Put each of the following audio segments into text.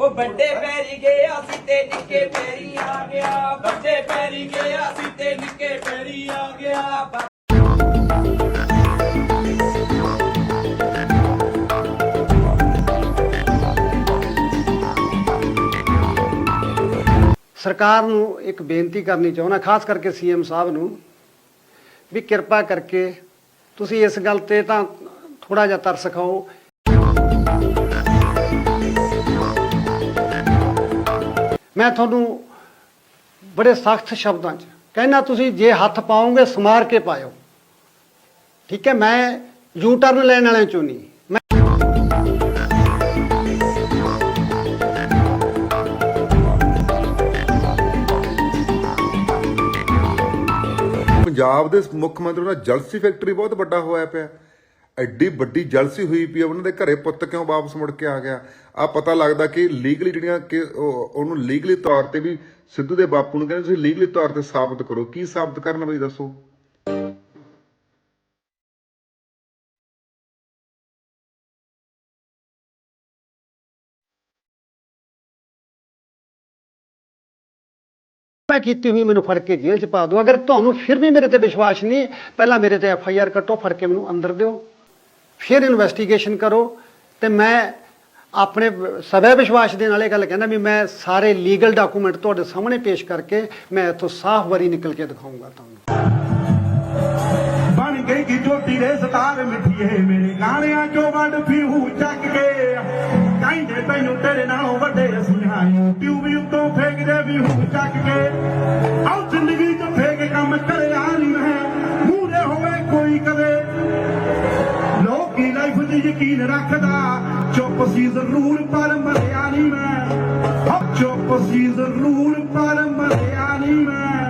ਉਹ ਵੱਡੇ ਪੈਰੀ ਗਿਆ ਸੀ ਤੇ ਨਿੱਕੇ ਪੈਰੀ ਆ ਗਿਆ। ਵੱਡੇ ਪੈਰੀ ਗਿਆ ਸੀ ਤੇ ਨਿੱਕੇ ਪੈਰੀ ਆ ਗਿਆ। ਸਰਕਾਰ ਨੂੰ ਇੱਕ ਬੇਨਤੀ ਕਰਨੀ ਚਾਹੁੰਦਾ, ਖਾਸ ਕਰਕੇ ਸੀਐਮ ਸਾਹਿਬ ਨੂੰ, ਵੀ ਕਿਰਪਾ ਕਰਕੇ ਤੁਸੀਂ ਇਸ ਗੱਲ ਤੇ ਤਾਂ ਥੋੜਾ ਜਿਹਾ ਤਰਸ ਖਾਓ ਮੈਂ ਤੁਹਾਨੂੰ ਬੜੇ ਸਖਤ ਸ਼ਬਦਾਂ 'ਚ ਕਹਿੰਦਾ ਤੁਸੀਂ ਜੇ ਹੱਥ ਪਾਓਗੇ ਸਮਾਰ ਕੇ ਪਾਇਓ। ਠੀਕ ਹੈ, ਮੈਂ ਯੂ ਟਰਨ ਲੈਣ ਵਾਲਿਆਂ ਚੋਂ ਨਹੀਂ। ਮੈਂ ਪੰਜਾਬ ਦੇ ਮੁੱਖ ਮੰਤਰੀ ਦਾ ਜਲਸੀ ਫੈਕਟਰੀ ਬਹੁਤ ਵੱਡਾ ਹੋਇਆ ਪਿਆ। ਐਡੀ ਵੱਡੀ ਜਲਸੀ ਹੋਈ ਪਈ ਉਹਨਾਂ ਦੇ ਘਰੇ ਪੁੱਤ ਕਿਉਂ ਵਾਪਸ ਮੁੜ ਕੇ ਆ ਗਿਆ? ਆ ਪਤਾ ਲੱਗਦਾ ਕਿ ਲੀਗਲੀ ਜਿਹੜੀਆਂ ਕਿ ਉਹਨੂੰ ਲੀਗਲੀ ਤੌਰ ਤੇ ਵੀ ਸਿੱਧੂ ਦੇ ਬਾਪੂ ਨੂੰ ਕਹਿੰਦੇ, ਤੁਸੀਂ ਲੀਗਲੀ ਤੌਰ ਤੇ ਸਾਬਤ ਕਰੋ। ਕੀ ਸਾਬਤ ਕਰਨ ਬਈ, ਦੱਸੋ? ਮੈਂ ਕੀਤੀ ਹੋਈ, ਮੈਨੂੰ ਫੜ ਕੇ ਜੇਲ੍ਹ 'ਚ ਪਾ ਦਿਓ। ਅਗਰ ਤੁਹਾਨੂੰ ਫਿਰ ਵੀ ਮੇਰੇ ਤੇ ਵਿਸ਼ਵਾਸ ਨਹੀਂ, ਪਹਿਲਾਂ ਮੇਰੇ ਤੇ ਐਫ ਆਈ ਆਰ ਕੱਟੋ, ਫੜ ਕੇ ਮੈਨੂੰ ਅੰਦਰ ਦਿਓ। ਫਿਰ ਇਨਵੈਸਟੀਗੇਸ਼ਨ ਕਰੋ ਤੇ ਮੈਂ ਆਪਣੇ ਸਵੈ ਵਿਸ਼ਵਾਸ ਦੇ ਨਾਲ ਇਹ ਗੱਲ ਕਹਿੰਦਾ ਵੀ ਮੈਂ ਸਾਰੇ ਲੀਗਲ ਡਾਕੂਮੈਂਟ ਤੁਹਾਡੇ ਸਾਹਮਣੇ ਪੇਸ਼ ਕਰਕੇ ਮੈਂ ਇੱਥੋਂ ਸਾਫ਼ ਵਰੀ ਨਿਕਲ ਕੇ ਦਿਖਾਊਂਗਾ ਤੁਹਾਨੂੰ। ਬਣ ਗਈ ਕਿ ਜੋਤੀ ਦੇ ਸਤਾਰ ਮਿੱਠੀਏ, ਮੇਰੇ ਗਾਣਿਆਂ ਚੋਂ ਵੰਡ ਫਿਊ ਚੱਕ ਕੇ। ਕਹਿੰਦੇ ਤੈਨੂੰ ਤੇਰੇ ਨਾਲੋਂ ਵੱਡੇ ਅਸੀਂ ਆਇਓ ਪਿਉ ਵੀ ਉੱਤੋਂ ਫੇਕਦੇ ਵੀ ਹੂ ਚੱਕ ਕੇ। ਆਉ ਯਕੀਨ ਰੱਖਦਾ, ਚੁੱਪ ਸੀ ਜ਼ਰੂਰ, ਪਰ ਮਰਿਆ ਨਹੀਂ ਮੈਂ। ਚੁੱਪ ਸੀ ਜ਼ਰੂਰ, ਪਰ ਮਰਿਆ ਨਹੀਂ ਮੈਂ।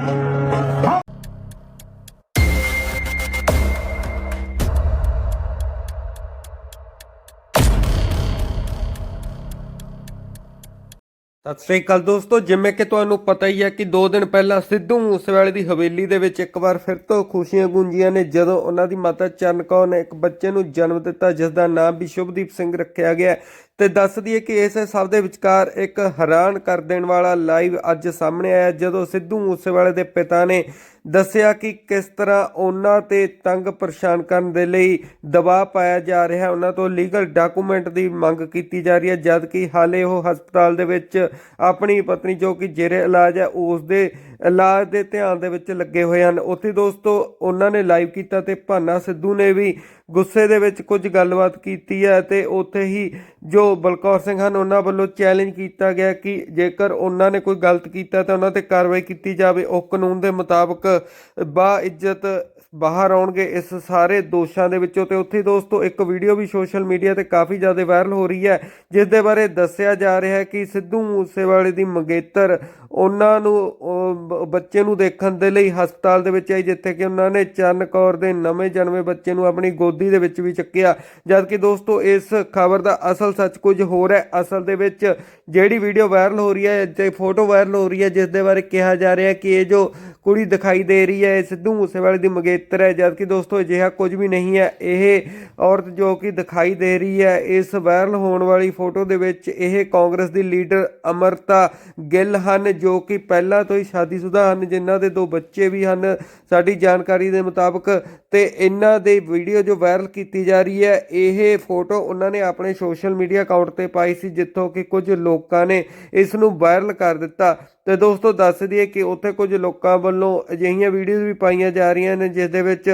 ਸਤਿ ਸ੍ਰੀ ਅਕਾਲ ਦੋਸਤੋ, ਜਿਵੇਂ ਕਿ ਤੁਹਾਨੂੰ ਪਤਾ ਹੀ ਹੈ ਕਿ 2 ਦਿਨ ਪਹਿਲਾਂ ਸਿੱਧੂ ਮੂਸੇਵਾਲੇ ਦੀ ਹਵੇਲੀ ਦੇ ਵਿੱਚ ਇੱਕ ਵਾਰ ਫਿਰ ਤੋਂ ਖੁਸ਼ੀਆਂ ਗੂੰਜੀਆਂ ਨੇ, ਜਦੋਂ ਉਹਨਾਂ ਦੀ ਮਾਤਾ ਚਰਨ ਕੌਰ ਨੇ ਇੱਕ ਬੱਚੇ ਨੂੰ ਜਨਮ ਦਿੱਤਾ ਜਿਸ ਦਾ ਨਾਮ ਵੀ ਸ਼ੁਭਦੀਪ ਸਿੰਘ ਰੱਖਿਆ ਗਿਆ ਹੈ। ਤੇ ਦੱਸ ਦਈਏ ਕਿ ਇਸ ਸਭ ਦੇ ਵਿਚਕਾਰ ਇੱਕ ਹੈਰਾਨ ਕਰ ਦੇਣ ਵਾਲਾ ਲਾਈਵ ਅੱਜ ਸਾਹਮਣੇ ਆਇਆ, ਜਦੋਂ ਸਿੱਧੂ ਮੂਸੇਵਾਲੇ ਦੇ ਪਿਤਾ ਨੇ ਦੱਸਿਆ ਕਿ ਕਿਸ ਤਰ੍ਹਾਂ ਉਹਨਾਂ ਤੇ ਤੰਗ ਪਰੇਸ਼ਾਨ ਕਰਨ ਦੇ ਲਈ ਦਬਾਅ ਪਾਇਆ ਜਾ ਰਿਹਾ ਹੈ। ਉਹਨਾਂ ਤੋਂ ਲੀਗਲ ਡਾਕੂਮੈਂਟ ਦੀ ਮੰਗ ਕੀਤੀ ਜਾ ਰਹੀ ਹੈ ਜਦ ਕਿ ਹਾਲੇ ਉਹ ਹਸਪਤਾਲ ਦੇ ਵਿੱਚ ਆਪਣੀ ਪਤਨੀ ਜੋ ਕਿ ਜੇਰੇ ਇਲਾਜ ਹੈ, ਉਸ ਦੇ ਇਲਾਜ ਦੇ ਧਿਆਨ ਦੇ ਵਿੱਚ ਲੱਗੇ ਹੋਏ ਹਨ। ਉੱਥੇ ਦੋਸਤੋ, ਉਹਨਾਂ ਨੇ ਲਾਈਵ ਕੀਤਾ ਤੇ ਭਾਨਾ ਸਿੱਧੂ ਨੇ ਵੀ ਗੁੱਸੇ ਦੇ ਵਿੱਚ ਕੁਝ ਗੱਲਬਾਤ ਕੀਤੀ ਹੈ ਤੇ ਉੱਥੇ ਹੀ ਜੋ ਬਲਕੌਰ ਸਿੰਘ ਹਨ, ਉਹਨਾਂ ਵੱਲੋਂ ਚੈਲੰਜ ਕੀਤਾ ਗਿਆ ਕਿ ਜੇਕਰ ਉਹਨਾਂ ਨੇ ਕੋਈ ਗਲਤ ਕੀਤਾ ਤਾਂ ਉਹਨਾਂ ਤੇ ਕਾਰਵਾਈ ਕੀਤੀ ਜਾਵੇ। ਉਹ ਕਾਨੂੰਨ ਦੇ ਮੁਤਾਬਕ ਬਾ ਇੱਜ਼ਤ ਬਾਹਰ ਆਉਣਗੇ ਇਸ ਸਾਰੇ ਦੋਸ਼ਾਂ ਦੇ ਵਿੱਚੋਂ ਤੇ ਉੱਥੇ ਦੋਸਤੋ ਇੱਕ ਵੀਡੀਓ ਵੀ ਸੋਸ਼ਲ ਮੀਡੀਆ ਤੇ ਕਾਫੀ ਜ਼ਿਆਦਾ ਵਾਇਰਲ ਹੋ ਰਹੀ ਹੈ ਜਿਸ ਦੇ ਬਾਰੇ ਦੱਸਿਆ ਜਾ ਰਿਹਾ ਹੈ ਕਿ ਸਿੱਧੂ ਮੂਸੇਵਾਲੇ ਦੀ ਮੰਗੇਤਰ ਉਹਨਾਂ ਨੂੰ ਬੱਚੇ ਨੂੰ ਦੇਖਣ ਦੇ ਲਈ ਹਸਪਤਾਲ ਦੇ ਵਿੱਚ ਆਈ, ਜਿੱਥੇ ਕਿ ਉਹਨਾਂ ਨੇ ਚਰਨ ਕੌਰ ਦੇ ਨਵੇਂ ਜਨਮੇ ਬੱਚੇ ਨੂੰ ਆਪਣੀ ਗੋਦੀ ਦੇ ਵਿੱਚ ਵੀ ਚੱਕਿਆ। ਜਦਕਿ ਦੋਸਤੋ ਇਸ ਖਬਰ ਦਾ ਅਸਲ ਸੱਚ ਕੁਝ ਹੋਰ ਹੈ, ਅਸਲ ਦੇ ਵਿੱਚ ਜਿਹੜੀ ਵੀਡੀਓ ਵਾਇਰਲ ਹੋ ਰਹੀ ਹੈ ਤੇ ਫੋਟੋ ਵਾਇਰਲ ਹੋ ਰਹੀ ਹੈ ਜਿਸ ਦੇ ਬਾਰੇ ਕਿਹਾ ਜਾ ਰਿਹਾ ਹੈ ਕਿ ਇਹ ਜੋ ਕੁੜੀ ਦਿਖਾਈ ਦੇ ਰਹੀ ਹੈ, ਇਹ ਸਿੱਧੂ ਮੂਸੇਵਾਲੇ ਦੀ ਮੰਗੇਤਰ ਹੈ ਜਦ ਦੋਸਤੋ ਅਜਿਹਾ ਕੁਝ ਵੀ ਨਹੀਂ ਹੈ। ਇਹ ਔਰਤ ਜੋ ਕਿ ਦਿਖਾਈ ਦੇ ਰਹੀ ਹੈ, ਇਸ ਵਾਇਰਲ ਹੋਣ ਵਾਲੀ ਫੋਟੋ ਦੇ ਵਿੱਚ ਇਹ ਕਾਂਗਰਸ ਦੀ ਲੀਡਰ ਅਮਰਤਾ ਗਿੱਲ ਹਨ, ਜੋ ਕਿ ਪਹਿਲਾਂ ਤੋਂ ਹੀ ਸ਼ਾਦੀशुदा ਹਨ, ਜਿਨ੍ਹਾਂ ਦੇ ਦੋ ਬੱਚੇ ਵੀ ਹਨ। ਸਾਡੀ ਜਾਣਕਾਰੀ ਦੇ ਮੁਤਾਬਕ ਤੇ ਇਹਨਾਂ ਦੇ ਵੀਡੀਓ ਜੋ ਵਾਇਰਲ ਕੀਤੀ ਜਾ ਰਹੀ ਹੈ, ਇਹ ਫੋਟੋ ਉਹਨਾਂ ਨੇ ਆਪਣੇ ਸੋਸ਼ਲ ਮੀਡੀਆ ਅਕਾਊਂਟ ਤੇ ਪਾਈ ਸੀ, ਜਿੱਥੋਂ ਕਿ ਕੁਝ ਲੋਕਾਂ ਨੇ ਇਸ ਨੂੰ ਵਾਇਰਲ ਕਰ ਦਿੱਤਾ। ਤੇ ਦੋਸਤੋ, ਦੱਸ ਦਈਏ ਕਿ ਉੱਥੇ ਕੁਝ ਲੋਕਾਂ ਵੱਲੋਂ ਅਜਿਹੀਆਂ ਵੀਡੀਓਜ਼ ਵੀ ਪਾਈਆਂ ਜਾ ਰਹੀਆਂ ਨੇ, ਜਿਸ ਦੇ ਵਿੱਚ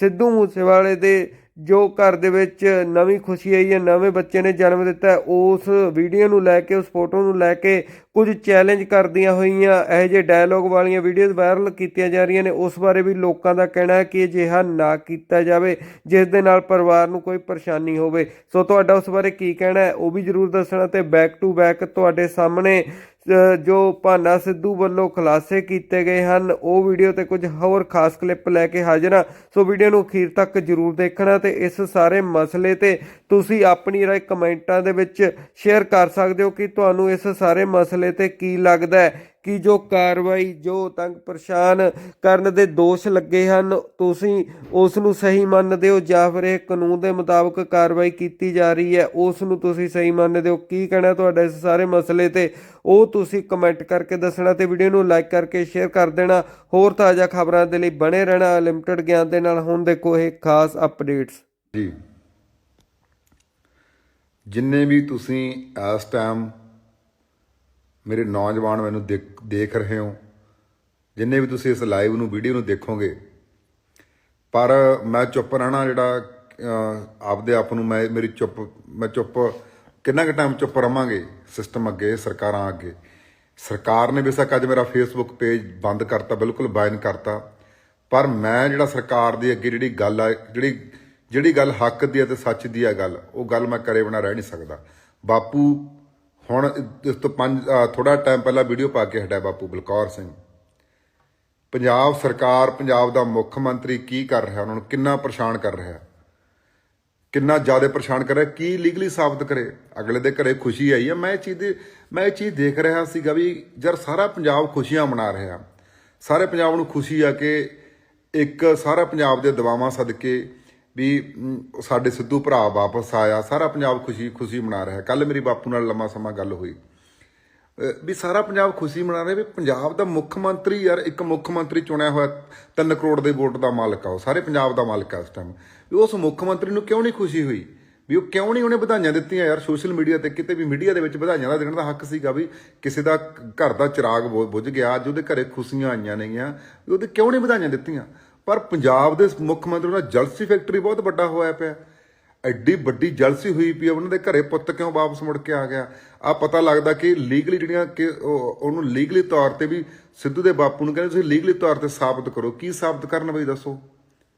ਸਿੱਧੂ ਮੂਸੇਵਾਲੇ ਦੇ ਜੋ ਘਰ ਦੇ ਵਿੱਚ ਨਵੀਂ ਖੁਸ਼ੀ ਆਈ ਹੈ ਨਵੇਂ ਬੱਚੇ ਨੇ ਜਨਮ ਦਿੱਤਾ, ਉਸ ਵੀਡੀਓ ਨੂੰ ਲੈ ਕੇ, ਉਸ ਫੋਟੋ ਨੂੰ ਲੈ ਕੇ ਕੁਝ ਚੈਲੰਜ ਕਰਦੀਆਂ ਹੋਈਆਂ, ਇਹੋ ਜਿਹੇ ਡਾਇਲੋਗ ਵਾਲੀਆਂ ਵੀਡੀਓਜ਼ ਵਾਇਰਲ ਕੀਤੀਆਂ ਜਾ ਰਹੀਆਂ ਨੇ। ਉਸ ਬਾਰੇ ਵੀ ਲੋਕਾਂ ਦਾ ਕਹਿਣਾ ਹੈ ਕਿ ਅਜਿਹਾ ਨਾ ਕੀਤਾ ਜਾਵੇ, ਜਿਸ ਦੇ ਨਾਲ ਪਰਿਵਾਰ ਨੂੰ ਕੋਈ ਪਰੇਸ਼ਾਨੀ ਹੋਵੇ। ਸੋ ਤੁਹਾਡਾ ਉਸ ਬਾਰੇ ਕੀ ਕਹਿਣਾ ਹੈ, ਉਹ ਵੀ ਜਰੂਰ ਦੱਸਣਾ ਤੇ ਬੈਕ ਟੂ ਬੈਕ ਤੁਹਾਡੇ ਸਾਹਮਣੇ ਜੋ ਭਾਨਾ ਸਿੱਧੂ ਵੱਲੋਂ ਖੁਲਾਸੇ ਕੀਤੇ ਗਏ ਹਨ, ਉਹ ਵੀਡੀਓ ਤੇ ਕੁਝ ਹੋਰ ਖਾਸ ਕਲਿੱਪ ਲੈ ਕੇ ਹਾਜ਼ਰ ਹਾਂ। ਸੋ ਵੀਡੀਓ ਨੂੰ ਅਖੀਰ ਤੱਕ ਜਰੂਰ ਦੇਖਣਾ ਤੇ ਇਸ ਸਾਰੇ ਮਸਲੇ ਤੇ ਤੁਸੀਂ ਆਪਣੀ ਰਾਏ ਕਮੈਂਟਾਂ ਦੇ ਵਿੱਚ ਸ਼ੇਅਰ ਕਰ ਸਕਦੇ ਹੋ ਕਿ ਤੁਹਾਨੂੰ ਇਸ ਸਾਰੇ ਮਸਲੇ ਤੇ ਕੀ ਲੱਗਦਾ ਹੈ। ਕਿ ਜੋ ਕਾਰਵਾਈ, ਜੋ ਤੰਗ ਪਰੇਸ਼ਾਨ ਕਰਨ ਦੇ ਦੋਸ਼ ਲੱਗੇ ਹਨ, ਤੁਸੀਂ ਉਸ ਨੂੰ ਸਹੀ ਮੰਨਦੇ ਹੋ ਜਾਂ ਫਿਰ ਇਹ ਕਾਨੂੰਨ ਦੇ ਮੁਤਾਬਕ ਕਾਰਵਾਈ ਕੀਤੀ ਜਾ ਰਹੀ ਹੈ, ਉਸ ਨੂੰ ਤੁਸੀਂ ਸਹੀ ਮੰਨਦੇ ਹੋ। ਕੀ ਕਹਿਣਾ ਤੁਹਾਡਾ ਇਸ ਸਾਰੇ ਮਸਲੇ ਤੇ? ਉਹ ਤੁਸੀਂ ਕਮੈਂਟ ਕਰਕੇ ਦੱਸਣਾ ਤੇ ਵੀਡੀਓ ਨੂੰ ਲਾਈਕ ਕਰਕੇ ਸ਼ੇਅਰ ਕਰ ਦੇਣਾ। ਹੋਰ ਤਾਜ਼ਾ ਖਬਰਾਂ ਦੇ ਲਈ ਬਣੇ ਰਹਿਣਾ ਲਿਮਟਿਡ ਗਿਆਨ ਦੇ ਨਾਲ। ਹੁਣ ਦੇਖੋ ਇਹ ਖਾਸ ਅਪਡੇਟਸ ਜੀ। ਜਿੰਨੇ ਵੀ ਤੁਸੀਂ ਇਸ ਟਾਈਮ ਮੇਰੇ ਨੌਜਵਾਨ ਮੈਨੂੰ ਦੇਖ- ਦੇਖ ਰਹੇ ਹੋ। ਜਿੰਨੇ ਵੀ ਤੁਸੀਂ ਇਸ ਲਾਈਵ ਨੂੰ ਵੀਡੀਓ ਨੂੰ ਦੇਖੋਗੇ। ਪਰ ਮੈਂ ਚੁੱਪ ਰਹਿਣਾ ਜਿਹੜਾ ਆਪਦੇ ਆਪ ਨੂੰ ਮੈਂ, ਮੇਰੀ ਚੁੱਪ, ਮੈਂ ਚੁੱਪ, ਕਿੰਨਾ ਕੁ ਟਾਈਮ ਚੁੱਪ ਰਵਾਂਗੇ ਸਿਸਟਮ ਅੱਗੇ, ਸਰਕਾਰਾਂ ਅੱਗੇ। ਸਰਕਾਰ ਨੇ ਬੇਸ਼ੱਕ ਅੱਜ ਮੇਰਾ ਫੇਸਬੁੱਕ ਪੇਜ ਬੰਦ ਕਰਤਾ, ਬਿਲਕੁਲ ਬਾਇਨ ਕਰਤਾ। ਪਰ ਮੈਂ ਜਿਹੜਾ ਸਰਕਾਰ ਦੇ ਅੱਗੇ ਜਿਹੜੀ ਗੱਲ ਆ, ਜਿਹੜੀ ਜਿਹੜੀ ਗੱਲ ਹੱਕ ਦੀ ਹੈ ਤੇ ਸੱਚ ਦੀ ਹੈ ਗੱਲ, ਉਹ ਗੱਲ ਮੈਂ ਕਰੇ ਬਿਨਾਂ ਰਹਿ ਨਹੀਂ ਸਕਦਾ। ਬਾਪੂ ਹੁਣ ਇਸ ਤੋਂ ਪੰਜ ਥੋੜਾ ਟਾਈਮ ਪਹਿਲਾਂ ਵੀਡੀਓ ਪਾ ਕੇ ਹਟਿਆ ਬਾਪੂ ਬਲਕੌਰ ਸਿੰਘ। ਪੰਜਾਬ ਸਰਕਾਰ, ਪੰਜਾਬ ਦਾ ਮੁੱਖ ਮੰਤਰੀ ਕੀ ਕਰ ਰਿਹਾ? ਉਹਨਾਂ ਨੂੰ ਕਿੰਨਾ ਪਰੇਸ਼ਾਨ ਕਰ ਰਿਹਾ? ਕਿੰਨਾ ਜ਼ਿਆਦਾ ਪਰੇਸ਼ਾਨ ਕਰ ਰਿਹਾ? ਕੀ ਲੀਗਲੀ ਸਾਬਤ ਕਰੇ? ਅਗਲੇ ਦੇ ਘਰੇ ਖੁਸ਼ੀ ਆਈ ਹੈ। ਮੈਂ ਇਹ ਚੀਜ਼ ਦੀ ਮੈਂ ਇਹ ਚੀਜ਼ ਦੇਖ ਰਿਹਾ ਸੀਗਾ ਵੀ ਜਦ ਸਾਰਾ ਪੰਜਾਬ ਖੁਸ਼ੀਆਂ ਮਨਾ ਰਿਹਾ। ਸਾਰੇ ਪੰਜਾਬ ਨੂੰ ਖੁਸ਼ੀ ਆ ਕਿ ਇੱਕ ਸਾਰਾ ਪੰਜਾਬ ਦੇ ਦਵਾਵਾਂ ਸਦਕੇ ਵੀ ਸਾਡੇ ਸਿੱਧੂ ਭਰਾ ਵਾਪਸ ਆਇਆ, ਸਾਰਾ ਪੰਜਾਬ ਖੁਸ਼ੀ ਖੁਸ਼ੀ ਮਨਾ ਰਿਹਾ ਕੱਲ ਮੇਰੀ ਬਾਪੂ ਨਾਲ ਲੰਮਾ ਸਮਾਂ ਗੱਲ ਹੋਈ। ਵੀ ਸਾਰਾ ਪੰਜਾਬ ਖੁਸ਼ੀ ਮਨਾ ਰਿਹਾ ਵੀ ਪੰਜਾਬ ਦਾ ਮੁੱਖ ਮੰਤਰੀ ਯਾਰ, ਇੱਕ ਮੁੱਖ ਮੰਤਰੀ ਚੁਣਿਆ ਹੋਇਆ 3 ਕਰੋੜ ਦੇ ਵੋਟ ਦਾ ਮਾਲਕ ਆ ਉਹ, ਸਾਰੇ ਪੰਜਾਬ ਦਾ ਮਾਲਕ ਆ ਉਸ ਟਾਈਮ ਵੀ ਉਸ ਮੁੱਖ ਮੰਤਰੀ ਨੂੰ ਕਿਉਂ ਨਹੀਂ ਖੁਸ਼ੀ ਹੋਈ? ਵੀ ਉਹ ਕਿਉਂ ਨਹੀਂ ਉਹਨੇ ਵਧਾਈਆਂ ਦਿੱਤੀਆਂ ਯਾਰ ਸੋਸ਼ਲ ਮੀਡੀਆ ਤੇ ਕਿਤੇ ਵੀ ਮੀਡੀਆ ਦੇ ਵਿੱਚ ਵਧਾਈਆਂ ਦਾ ਦੇਣ ਦਾ ਹੱਕ ਸੀਗਾ ਵੀ ਕਿਸੇ ਦਾ ਘਰ ਦਾ ਚਿਰਾਗ ਬੁ- ਬੁਝ ਗਿਆ, ਅੱਜ ਉਹਦੇ ਘਰੇ ਖੁਸ਼ੀਆਂ ਆਈਆਂ ਨੇਗੀਆਂ, ਵੀ ਉਹਦੇ ਕਿਉਂ ਨਹੀਂ ਵਧਾਈਆਂ ਦਿੱਤੀਆਂ? ਪਰ ਪੰਜਾਬ ਦੇ ਮੁੱਖ ਮੰਤਰੀ ਦਾ ਜਲਸੀ ਫੈਕਟਰੀ ਬਹੁਤ ਵੱਡਾ ਹੋਇਆ ਪਿਆ। ਐਡੀ ਵੱਡੀ ਜਲਸੀ ਹੋਈ ਪਈ ਆ, ਉਹਨਾਂ ਦੇ ਘਰੇ ਪੁੱਤ ਕਿਉਂ ਵਾਪਸ ਮੁੜ ਕੇ ਆ ਗਿਆ? ਆ ਪਤਾ ਲੱਗਦਾ ਕਿ ਲੀਗਲੀ ਜਿਹੜੀਆਂ ਕਿ ਉਹ- ਉਹਨੂੰ ਲੀਗਲੀ ਤੌਰ ਤੇ ਵੀ ਸਿੱਧੂ ਦੇ ਬਾਪੂ ਨੂੰ ਕਹਿੰਦੇ ਤੁਸੀਂ ਲੀਗਲੀ ਤੌਰ ਤੇ ਸਾਬਤ ਕਰੋ। ਕੀ ਸਾਬਤ ਕਰਨ ਬਈ ਦੱਸੋ?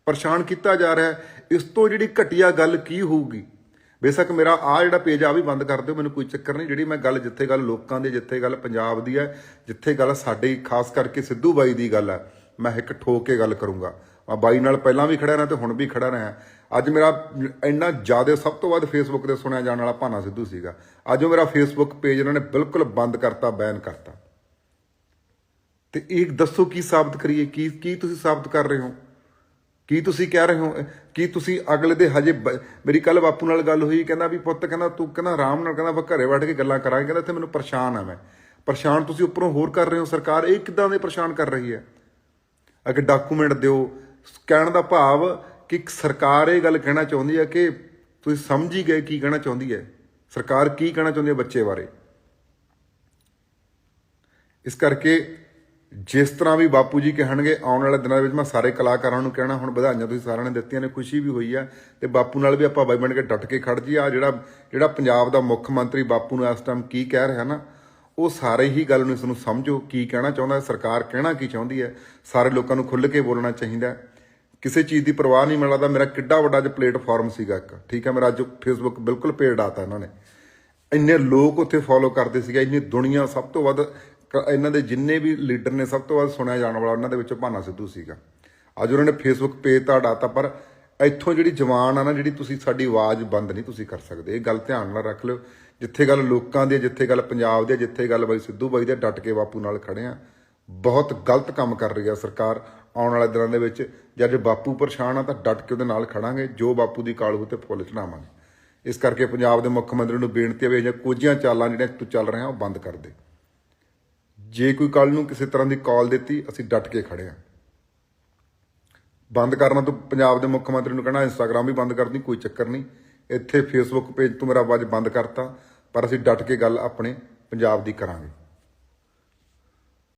ਪਰੇਸ਼ਾਨ ਕੀਤਾ ਜਾ ਰਿਹਾ ਇਸ ਤੋਂ ਜਿਹੜੀ ਘਟੀਆ ਗੱਲ ਕੀ ਹੋਊਗੀ? ਬੇਸ਼ੱਕ ਮੇਰਾ ਆ ਜਿਹੜਾ ਪੇਜ ਆ ਵੀ ਬੰਦ ਕਰ ਦਿਓ ਮੈਨੂੰ ਕੋਈ ਚੱਕਰ ਨਹੀਂ। ਜਿਹੜੀ ਮੈਂ ਗੱਲ ਜਿੱਥੇ ਗੱਲ ਲੋਕਾਂ ਦੀ ਜਿੱਥੇ ਗੱਲ ਪੰਜਾਬ ਦੀ ਹੈ ਜਿੱਥੇ ਗੱਲ ਸਾਡੇ ਖਾਸ ਕਰਕੇ ਸਿੱਧੂ ਬਾਈ ਦੀ ਗੱਲ ਹੈ ਮੈਂ ਇੱਕ ਠੋਕ ਕੇ ਗੱਲ ਕਰੂੰਗਾ। ਮੈਂ ਬਾਈ ਨਾਲ ਪਹਿਲਾਂ ਵੀ ਖੜਾ ਰਿਹਾ ਤੇ ਹੁਣ ਵੀ ਖੜਾ ਰਿਹਾ। ਅੱਜ ਮੇਰਾ ਇੰਨਾ ਜ਼ਿਆਦਾ ਸਭ ਤੋਂ ਵੱਧ ਫੇਸਬੁੱਕ ਤੇ ਸੁਣਿਆ ਜਾਣ ਵਾਲਾ ਭਾਨਾ ਸਿੱਧੂ ਸੀਗਾ। ਅੱਜ ਉਹ ਮੇਰਾ ਫੇਸਬੁੱਕ ਪੇਜ ਇਹਨਾਂ ਨੇ ਬਿਲਕੁਲ ਬੰਦ ਕਰਤਾ, ਬੈਨ ਕਰਤਾ। ਤੇ ਇਹ ਦੱਸੋ ਕੀ ਸਾਬਤ ਕਰੀਏ? ਕੀ ਕੀ ਤੁਸੀਂ ਸਾਬਤ ਕਰ ਰਹੇ ਹੋ? ਕੀ ਤੁਸੀਂ ਕਹਿ ਰਹੇ ਹੋ? ਕੀ ਤੁਸੀਂ ਅਗਲੇ ਦੇ ਹਜੇ ਬ- ਮੇਰੀ ਕੱਲ ਬਾਪੂ ਨਾਲ ਗੱਲ ਹੋਈ, ਕਹਿੰਦਾ ਵੀ ਪੁੱਤ, ਕਹਿੰਦਾ ਤੂੰ, ਕਹਿੰਦਾ ਆਰਾਮ ਨਾਲ, ਕਹਿੰਦਾ ਆਪਾਂ ਘਰੇ ਬੈਠ ਕੇ ਗੱਲਾਂ ਕਰਾਂਗੇ, ਕਹਿੰਦਾ ਇੱਥੇ ਮੈਨੂੰ ਪਰੇਸ਼ਾਨ ਆ ਮੈਂ। ਪਰੇਸ਼ਾਨ ਤੁਸੀਂ ਉੱਪਰੋਂ ਹੋਰ ਕਰ ਰਹੇ ਹੋ ਸਰਕਾਰ? ਇਹ ਕਿਦਾਂ ਦੇ ਪਰੇਸ਼ਾਨ ਕਰ ਰਹੀ ਹੈ? ਅਗੇ ਡਾਕੂਮੈਂਟ ਦਿਓ, ਕਹਿਣ ਦਾ ਭਾਵ ਕਿ ਸਰਕਾਰ ਇਹ ਗੱਲ ਕਹਿਣਾ ਚਾਹੁੰਦੀ ਹੈ ਕਿ ਤੁਸੀਂ ਸਮਝ ਹੀ ਗਏ ਕੀ ਕਹਿਣਾ ਚਾਹੁੰਦੀ ਹੈ। ਸਰਕਾਰ ਕੀ ਕਹਿਣਾ ਚਾਹੁੰਦੀ ਹੈ ਬੱਚੇ ਬਾਰੇ। ਇਸ ਕਰਕੇ ਜਿਸ ਤਰ੍ਹਾਂ ਵੀ ਬਾਪੂ ਜੀ ਕਹਿਣਗੇ, ਆਉਣ ਵਾਲੇ ਦਿਨਾਂ ਦੇ ਵਿੱਚ ਮੈਂ ਸਾਰੇ ਕਲਾਕਾਰਾਂ ਨੂੰ ਕਹਿਣਾ, ਹੁਣ ਵਧਾਈਆਂ ਤੁਸੀਂ ਸਾਰਿਆਂ ਨੇ ਦਿੱਤੀਆਂ ਨੇ, ਖੁਸ਼ੀ ਵੀ ਹੋਈ ਆ। ਤੇ ਬਾਪੂ ਨਾਲ ਵੀ ਆਪਾਂ ਬਾਈ ਬਣ ਕੇ ਡਟ ਕੇ ਖੜ ਜੀ ਆ ਜਿਹੜਾ ਜਿਹੜਾ ਪੰਜਾਬ ਦਾ ਮੁੱਖ ਮੰਤਰੀ ਬਾਪੂ ਨੂੰ ਇਸ ਟਾਈਮ ਕੀ ਕਹਿ ਰਿਹਾ ਨਾ ਉਹ ਸਾਰੇ ਹੀ ਗੱਲ ਨੂੰ ਇਸ ਨੂੰ ਸਮਝੋ, ਕੀ ਕਹਿਣਾ ਚਾਹੁੰਦਾ ਹੈ ਸਰਕਾਰ ਕਹਿਣਾ ਕੀ ਚਾਹੁੰਦੀ ਹੈ, ਸਾਰੇ ਲੋਕਾਂ ਨੂੰ ਖੁੱਲ੍ਹ ਕੇ ਬੋਲਣਾ ਚਾਹੀਦਾ ਕਿਸੇ ਚੀਜ਼ ਦੀ ਪਰਵਾਹ ਨਹੀਂ ਮਿਲਦਾ। ਮੇਰਾ ਕਿੱਡਾ ਵੱਡਾ ਅੱਜ ਪਲੇਟਫਾਰਮ ਸੀਗਾ ਇੱਕ। ਠੀਕ ਹੈ, ਮੇਰਾ ਅੱਜ ਫੇਸਬੁੱਕ ਬਿਲਕੁਲ ਪੇੜ ਆਤਾ ਇਹਨਾਂ ਨੇ। ਇੰਨੇ ਲੋਕ ਉੱਥੇ ਫੋਲੋ ਕਰਦੇ ਸੀਗੇ, ਇੰਨੀ ਦੁਨੀਆ ਸਭ ਤੋਂ ਵੱਧ ਕ- ਇਹਨਾਂ ਦੇ ਜਿੰਨੇ ਵੀ ਲੀਡਰ ਨੇ, ਸਭ ਤੋਂ ਵੱਧ ਸੁਣਿਆ ਜਾਣ ਵਾਲਾ ਉਹਨਾਂ ਦੇ ਵਿੱਚੋਂ ਭਾਨਾ ਸਿੱਧੂ ਸੀਗਾ। ਅੱਜ ਉਹਨਾਂ ਨੇ ਫੇਸਬੁੱਕ ਪੇਜ ਤਾਂ ਡਾਤਾ ਪਰ ਇੱਥੋਂ ਜਿਹੜੀ ਜਵਾਨ ਆ ਨਾ, ਜਿਹੜੀ ਤੁਸੀਂ, ਸਾਡੀ ਆਵਾਜ਼ ਬੰਦ ਨਹੀਂ ਤੁਸੀਂ ਕਰ ਸਕਦੇ। ਇਹ ਗੱਲ ਧਿਆਨ ਨਾਲ ਰੱਖ ਲਿਓ। ਜਿੱਥੇ ਗੱਲ ਲੋਕਾਂ ਦੀ ਜਿੱਥੇ ਗੱਲ ਪੰਜਾਬ ਦੀ ਜਿੱਥੇ ਗੱਲ ਬਾਈ ਸਿੱਧੂ ਬਾਈ ਦੇ ਡਟ ਕੇ ਬਾਪੂ ਨਾਲ ਖੜੇ ਆ, ਬਹੁਤ ਗਲਤ ਕੰਮ ਕਰ ਰਹੀ ਆ ਸਰਕਾਰ ਆਉਣ ਵਾਲੇ ਦਿਨਾਂ ਦੇ ਵਿੱਚ। ਜਦ ਬਾਪੂ ਪਰੇਸ਼ਾਨ ਆ ਤਾਂ ਡਟ ਕੇ ਉਹਦੇ ਨਾਲ ਖੜਾਂਗੇ, ਜੋ ਬਾਪੂ ਦੀ ਕਾਲੂ ਹੋ ਤੇ ਫੁੱਲ ਚੜਾਵਾਂਗੇ ਇਸ ਕਰਕੇ ਪੰਜਾਬ ਦੇ ਮੁੱਖ ਮੰਤਰੀ ਨੂੰ ਬੇਨਤੀ ਹੈ ਵੀ ਜਾਂ ਕੁਝੀਆਂ ਚਾਲਾਂ ਜਿਹੜੀਆਂ ਤੂੰ ਚੱਲ ਰਿਹਾ, ਉਹ ਬੰਦ ਕਰ ਦੇ। ਜੇ ਕੋਈ ਕੱਲ ਨੂੰ ਕਿਸੇ ਤਰ੍ਹਾਂ ਦੀ ਕਾਲ ਦਿੱਤੀ, ਅਸੀਂ ਡਟ ਕੇ ਖੜੇ ਆ। ਬੰਦ ਕਰਨਾ ਤੂੰ ਪੰਜਾਬ ਦੇ ਮੁੱਖ ਮੰਤਰੀ ਨੂੰ ਕਹਿਣਾ ਇੰਸਟਾਗ੍ਰam ਵੀ ਬੰਦ ਕਰਨੀ, ਕੋਈ ਚੱਕਰ ਨਹੀਂ। ਇੱਥੇ ਫੇਸਬੁੱਕ ਪੇਜ ਤੋਂ ਮੇਰਾ ਆਵਾਜ਼ ਬੰਦ ਕਰਤਾ। ਪਰ ਅਸੀਂ ਡਟ ਕੇ ਗੱਲ ਆਪਣੇ ਪੰਜਾਬ ਦੀ ਕਰਾਂਗੇ।